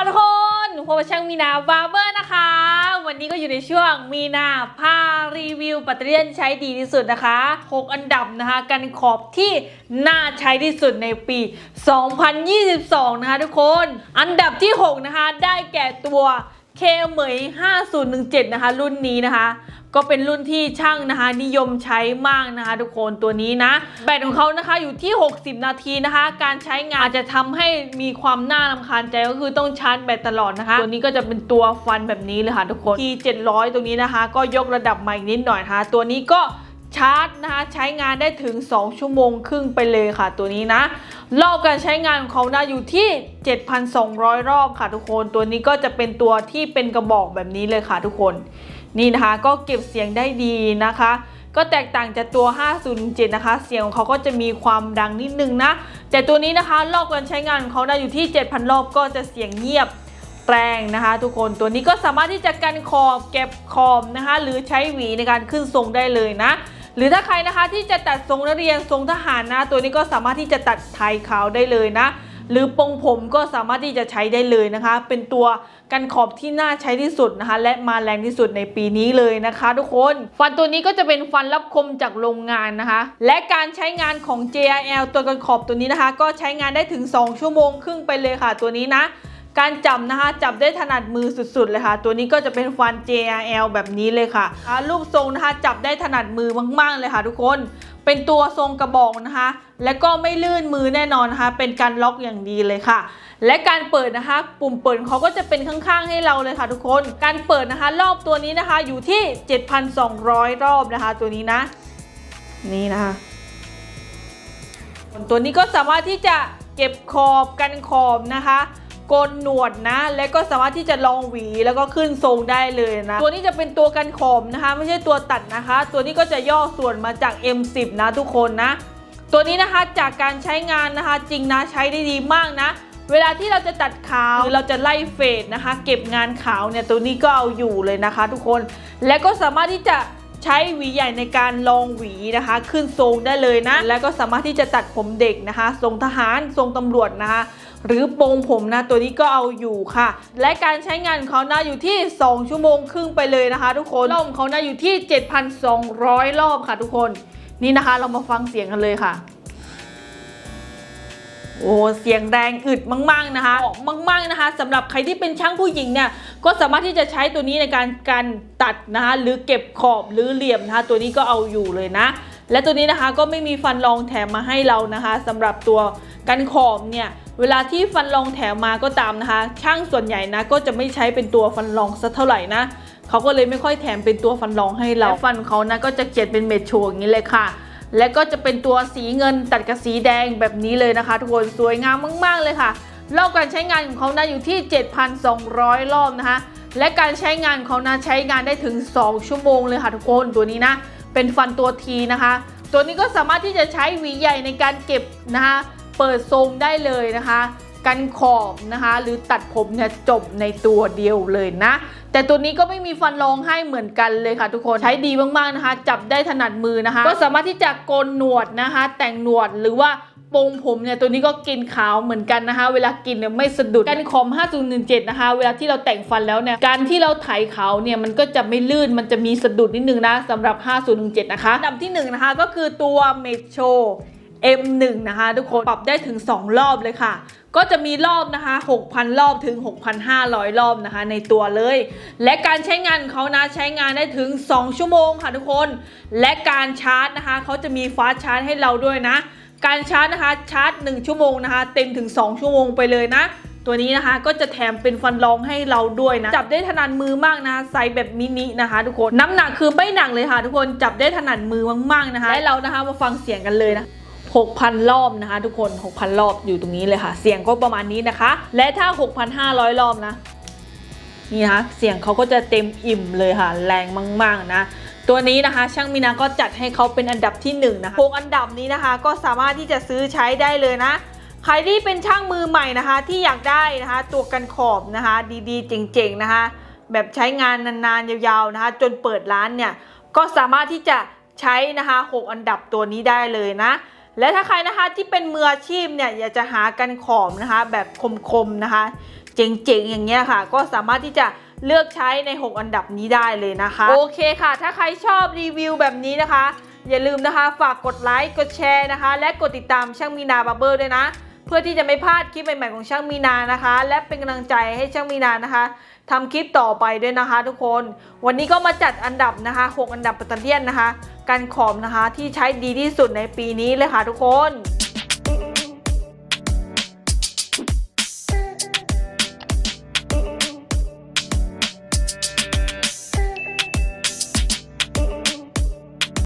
ค่ะทุกคนพบกับช่างมีนาบาร์เบอร์นะคะ วันนี้ก็อยู่ในช่วงมีนาพารีวิวปัตเตอรี่ใช้ดีที่สุดนะคะ 6 อันดับนะคะ กันขอบที่น่าใช้ที่สุดในปี 2022 นะคะทุกคน อันดับที่ 6 นะคะ ได้แก่ตัวเคเหมย5017 นะคะ รุ่นนี้นะคะ ก็เป็นรุ่นที่ช่างนะคะ นิยมใช้มากนะคะ ทุกคนตัวนี้นะ แบตของเขานะคะอยู่ที่ 60 นาทีนะคะ การใช้งานจะทำให้มีความน่ารำคาญใจก็คือต้องชาร์จแบตตลอดนะคะ ตัวนี้ก็จะเป็นตัวฟันแบบนี้เลยค่ะทุกคนที่700ตรงนี้นะคะ ก็ยกระดับมาอีกนิดหน่อยนะคะตัวนี้ก็ชาร์จนะคะใช้งานได้ถึง 2 ชั่วโมงครึ่งไปเลยค่ะตัวนี้นะ รอบการใช้งานของเขานะอยู่ที่ 7,200 รอบค่ะทุกคน ตัวนี้ก็จะเป็นตัวที่เป็นกระบอกแบบนี้เลยค่ะทุกคน นี่นะคะก็เก็บเสียงได้ดีนะคะ ก็แตกต่างจากตัว 507 นะคะ เสียงของเขาก็จะมีความดังนิดนึงนะแต่ตัวนี้นะคะรอบการใช้งานของเขานะอยู่ที่ 7,000 รอบก็จะเสียงเงียบแรงนะคะทุกคนตัวนี้ก็สามารถที่จะกันขอบเก็บขอบนะคะ หรือใช้หวีในการขึ้นทรงได้เลยนะ หรือถ้าใครนะคะที่จะตัดทรงนักเรียนทรงทหารนะ ตัวนี้ก็สามารถที่จะตัดไทยขาวได้เลยนะ หรือปรงผมก็สามารถที่จะใช้ได้เลยนะคะ เป็นตัวกันขอบที่น่าใช้ที่สุดนะคะ และมาแรงที่สุดในปีนี้เลยนะคะ ทุกคนฟันตัวนี้ก็จะเป็นฟันรับคมจากโรงงานนะคะ และการใช้งานของ JRL ตัวกันขอบตัวนี้นะคะ ก็ใช้งานได้ถึง 2 ชั่วโมงครึ่งไปเลยค่ะตัวนี้นะ การจับนะคะจับได้ถนัดมือสุดๆเลยค่ะ ตัวนี้ก็จะเป็นฟัน JRL แบบนี้เลยค่ะรูปทรงนะคะจับได้ถนัดมือมากๆเลยค่ะ ทุกคนเป็นตัวทรงกระบอกนะคะ และก็ไม่ลื่นมือแน่นอนนะคะ เป็นการล็อกอย่างดีเลยค่ะ และการเปิดนะคะ ปุ่มเปิดเขาก็จะเป็นข้างๆให้เราเลยค่ะทุกคน การเปิดนะคะ รอบตัวนี้นะคะ อยู่ที่ 7,200 รอบนะคะ ตัวนี้นะ นี่นะคะตัวนี้ก็สามารถที่จะเก็บขอบกันขอบนะคะ โกนหนวดนะ และก็สามารถที่จะลองหวีแล้วก็ขึ้นทรงได้เลยนะ ตัวนี้จะเป็นตัวกันขอบนะคะ ไม่ใช่ตัวตัดนะคะ ตัวนี้ก็จะย่อส่วนมาจาก M10 นะทุกคนนะ ตัวนี้นะคะจากการใช้งานนะคะ จริงนะใช้ได้ดีมากนะเวลาที่เราจะตัดขาวหรือเราจะไล่เฟดนะคะ เก็บงานขาวเนี่ยตัวนี้ก็เอาอยู่เลยนะคะ ทุกคนและก็สามารถที่จะใช้หวีใหญ่ในการลองหวีนะคะ ขึ้นทรงได้เลยนะ และก็สามารถที่จะตัดผมเด็กนะคะ ทรงทหารทรงตำรวจนะคะ หรือโปรงผมนะตัวนี้ก็เอาอยู่ค่ะ และการใช้งานของเขานะอยู่ที่ 2 ชั่วโมงครึ่งไปเลยนะคะ ทุกคนรอบของเขานะอยู่ที่ 7,200 รอบค่ะ ทุกคนนี่นะคะเรามาฟังเสียงกันเลยค่ะโอ้เสียงแรงอึดมาก ๆนะคะออกมาก ๆนะคะสำหรับใครที่เป็นช่างผู้หญิงเนี่ยก็สามารถที่จะใช้ตัวนี้ในการการตัดนะคะหรือเก็บขอบหรือเหลี่ยมนะคะตัวนี้ก็เอาอยู่เลยนะ และตัวนี้นะคะก็ไม่มีฟันรองแถมมาให้เรานะคะสำหรับตัวกันขอบเนี่ย เวลาที่ฟันรองแถมมาก็ตามนะคะ ช่างส่วนใหญ่นะก็จะไม่ใช้เป็นตัวฟันรองสักเท่าไหร่นะเขาก็เลยไม่ค่อยแถมเป็นตัวฟันรองให้เราฟันเขานะก็จะเขียนเป็นเม็ดโชว์อย่างนี้เลยค่ะ และก็จะเป็นตัวสีเงินตัดกับสีแดงแบบนี้เลยนะคะ ทุกคนสวยงามมาก ๆ เลยค่ะรอบการใช้งานของเขานะอยู่ที่ 7,200 รอบนะคะ และการใช้งานของเขานะใช้งานได้ถึง 2 ชั่วโมงเลยค่ะทุกคนตัวนี้นะ เป็นฟันตัวทีนะคะ ตัวนี้ก็สามารถที่จะใช้หวีใหญ่ในการเก็บนะคะ เปิดทรงได้เลยนะคะกันขอบนะคะหรือตัดผมเนี่ยจบในตัวเดียวเลยนะ แต่ตัวนี้ก็ไม่มีฟันรองให้เหมือนกันเลยค่ะทุกคนใช้ดีมากๆนะคะ จับได้ถนัดมือนะคะ ก็สามารถที่จะโกนหนวดนะคะ แต่งหนวดหรือว่าปงผมเนี่ยตัวนี้ก็กินขาวเหมือนกันนะคะ เวลากินเนี่ยไม่สะดุดกันคอม 5017 นะคะ เวลาที่เราแต่งฟันแล้วเนี่ยการที่เราไถขาวเนี่ยมันก็จะไม่ลื่นมันจะมีสะดุดนิดนึงนะสำหรับ 5017 นะคะอันดับที่หนึ่งนะคะก็คือตัวเมโช M1 นะคะ ทุกคนปรับได้ถึง 2 รอบเลยค่ะ ก็จะมีรอบนะคะ 6,000 รอบถึง 6,500 รอบนะคะ ในตัวเลย และการใช้งานของเขานะใช้งานได้ถึง 2 ชั่วโมงค่ะทุกคน และการชาร์จนะคะเขาจะมีฟาสชาร์จให้เราด้วยนะ การชาร์จนะคะชาร์จ 1 ชั่วโมงนะคะ เต็มถึง 2 ชั่วโมงไปเลยนะตัวนี้นะคะก็จะแถมเป็นฟันรองให้เราด้วยนะ จับได้ถนัดมือมากนะไซส์แบบมินินะคะ ทุกคนน้ำหนักคือไม่หนักเลยค่ะ ทุกคนจับได้ถนัดมือมากๆนะคะ และเรานะคะมาฟังเสียงกันเลยนะ 6,000 รอบนะคะ ทุกคน 6,000 รอบอยู่ตรงนี้เลยค่ะ เสียงก็ประมาณนี้นะคะ และถ้า 6,500 รอบนะนี่นะคะเสียงเขาก็จะเต็มอิ่มเลยค่ะ แรงมาก ๆ นะ ตัวนี้นะคะ ช่างมีนาก็จัดให้เขาเป็นอันดับที่1นงนะคะหกอันดับนี้นะคะ ก็สามารถที่จะซื้อใช้ได้เลยนะใครที่เป็นช่างมือใหม่นะคะ ที่อยากได้นะคะ ตัวกันขอบนะคะ ดีๆ เจ๋งๆนะคะ แบบใช้งานนานๆยาวๆนะคะ จนเปิดร้านเนี่ย ก็สามารถที่จะใช้นะคะ 6 อันดับตัวนี้ได้เลยนะ และถ้าใครนะคะที่เป็นมืออาชีพเนี่ยอยากจะหากันขอบนะคะ แบบคมๆนะคะ เจ๋งๆอย่างเงี้ยค่ะ ก็สามารถที่จะเลือกใช้ใน 6 อันดับนี้ได้เลยนะคะ โอเคค่ะ ถ้าใครชอบรีวิวแบบนี้นะคะ อย่าลืมนะคะฝากกดไลค์กดแชร์นะคะ และกดติดตามช่างมีนาบาร์เบอร์ด้วยนะ เพื่อที่จะไม่พลาดคลิปใหม่ๆของช่างมีนานะคะ และเป็นกำลังใจให้ช่างมีนานะคะทำคลิปต่อไปด้วยนะคะ ทุกคน วันนี้ก็มาจัดอันดับนะคะ 6 อันดับปัตเตอร์เลียนนะคะ การขอมนะคะ ที่ใช้ดีที่สุดในปีนี้เลยค่ะทุกคน